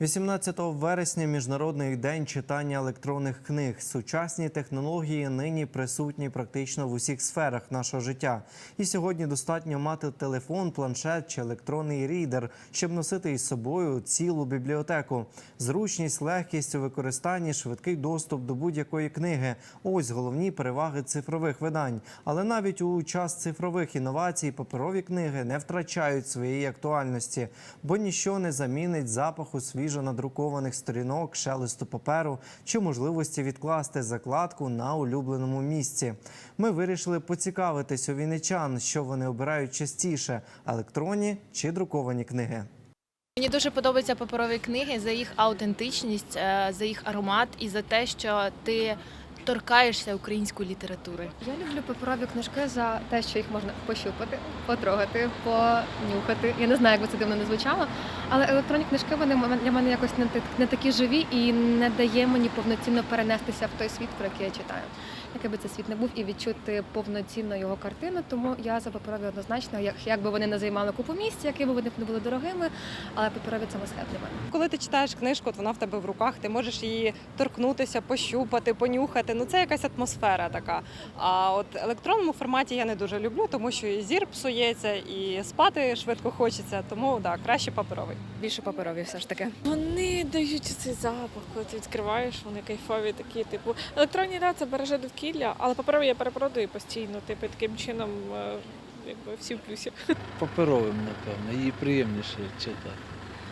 18 вересня міжнародний день читання електронних книг. Сучасні технології нині присутні практично в усіх сферах нашого життя. І сьогодні достатньо мати телефон, планшет чи електронний рідер, щоб носити із собою цілу бібліотеку. Зручність, легкість у використанні, швидкий доступ до будь-якої книги. Ось головні переваги цифрових видань. Але навіть у час цифрових інновацій паперові книги не втрачають своєї актуальності, бо ніщо не замінить запаху свіжо надрукованих сторінок, шелесту паперу чи можливості відкласти закладку на улюбленому місці. Ми вирішили поцікавитись у вінничан, що вони обирають частіше електронні чи друковані книги. Мені дуже подобаються паперові книги за їх аутентичність, е, за їх аромат і за те, що ти торкаєшся української літератури. Я люблю паперові книжки за те, що їх можна пощупати, потрогати, понюхати. Я не знаю, як би це дивно не звучало, але електронні книжки вони для мене якось не, не такі живі і не дає мені повноцінно перенестися в той світ, про який я читаю. Який би це світ не був, і відчути повноцінно його картину. Тому я за паперові однозначно, як, як би вони не займали купу місця, би вони не були дорогими, але паперові це для мене. Коли ти читаєш книжку, от вона в тебе в руках, ти можеш її торкнутися, пощупати, понюхати. Ну це якась атмосфера така. А от електронному форматі я не дуже люблю, тому що і зір псується, і спати швидко хочеться. Тому да, краще паперовий. Більше паперові все ж таки. Вони дають цей запах, коли ти відкриваєш, вони кайфові такі, типу. Електронні да, це береже довкілля, але паперові я перепродаю постійно, типу, таким чином, е, якби всі в плюсі. паперовим, напевно, її приємніше читати.